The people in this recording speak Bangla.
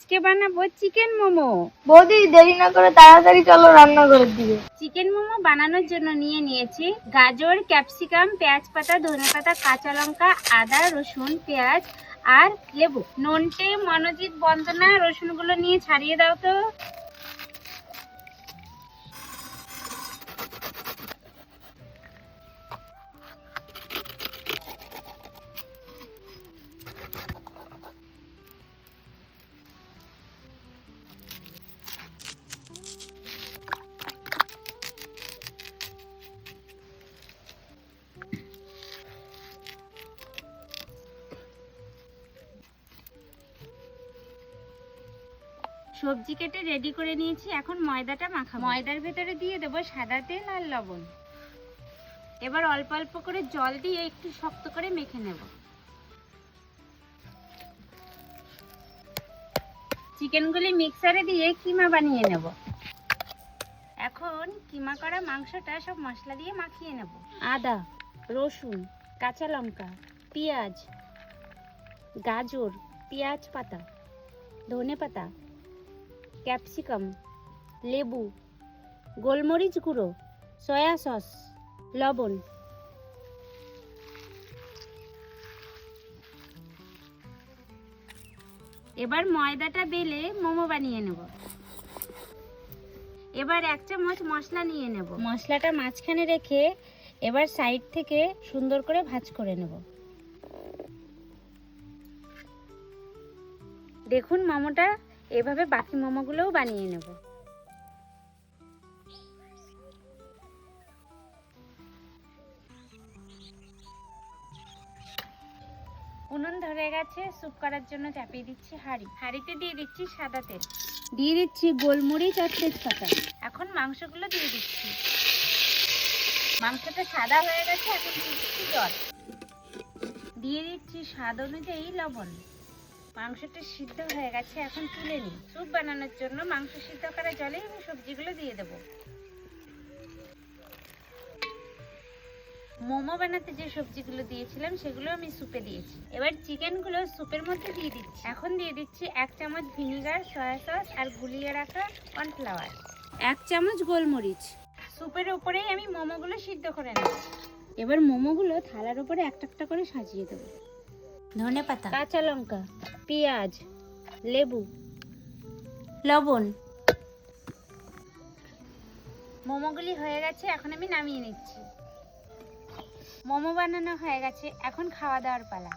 আজকে বানাবো চিকেন মোমো। বৌদি দেরি না করে তাড়াতাড়ি চলো রান্না করে দিবে চিকেন মোমো বানানোর জন্য নিয়ে নিয়েছি গাজর ক্যাপসিকাম পেঁয়াজ পাতা ধনে পাতা কাঁচা লঙ্কা আদা রসুন পেঁয়াজ আর লেবু। ননটে মনোজিৎ বন্দনা রসুনগুলো নিয়ে ছাড়িয়ে দাও তো। সবজি কেটে রেডি করে নিয়েছি এখন ময়দাটা মাখাবো। ময়দার ভেতরে দিয়ে দেবো সাদা তেল আর লবণ। এবার অল্প অল্প করে জল দিয়ে একটু শক্ত করে মেখে নেব। চিকেনগুলি মিক্সারে দিয়ে কিমা বানিয়ে নেব। এখন কিমা করা মাংসটা সব মশলা দিয়ে মাখিয়ে নেব। আদা রসুন কাঁচা লঙ্কা পেঁয়াজ গাজর পেঁয়াজ পাতা ধনে পাতা ক্যাপসিকাম, লেবু, গোলমরিচ গুঁড়ো, সয়া সস, লবণ। এবার ময়দাটা বেলে মোমো বানিয়ে নেব। এবার এক চামচ মশলা নিয়ে নেব। মশলাটা মাঝখানে রেখে এবার সাইড থেকে সুন্দর করে ভাজ করে নেব। দেখুন মোমোটা এভাবে বাকি মোমোগুলোও বানিয়ে নেব। উনুন ধরে গেছে স্যুপ করার জন্য চাপিয়ে দিচ্ছি হাঁড়ি। হাঁড়িতে দিয়ে দিচ্ছি সাদা তেল। দিয়ে দিচ্ছি গোলমরিচ আর তেজপাতা। এখন মাংসগুলো দিয়ে দিচ্ছি। মাংসটা সাদা হয়ে গেছে এখন দিয়ে দিচ্ছি জল। দিয়ে দিচ্ছি স্বাদ অনুযায়ী লবণ। মাংসটা সিদ্ধ হয়ে গেছে এখন তুলে নিই। স্যুপ বানানোর জন্য মাংস সিদ্ধ করা জলে আমি সবজিগুলো দিয়ে দেবো। মোমো বানাতে যে সবজিগুলো দিয়েছিলাম সেগুলো আমি স্যুপে দিয়েছি। এবার চিকেনগুলো স্যুপের মধ্যে দিয়ে দিচ্ছি। এখন দিয়ে দিচ্ছি এক চামচ ভিনিগার সয়া সস আর গুলিয়ে রাখা কর্নফ্লাওয়ার। এক চামচ গোলমরিচ। স্যুপের উপরেই আমি মোমোগুলো সিদ্ধ করে নেব। এবার মোমোগুলো থালার উপরে একটা একটা করে সাজিয়ে দেবো। ধনে পাতা। কাঁচা লঙ্কা। পেঁয়াজ লেবু। লবণ। মোমোগুলি হয়ে গেছে এখন আমি নামিয়ে নিচ্ছি। মোমো বানানো হয়ে গেছে এখন খাওয়া দাওয়ার পালা।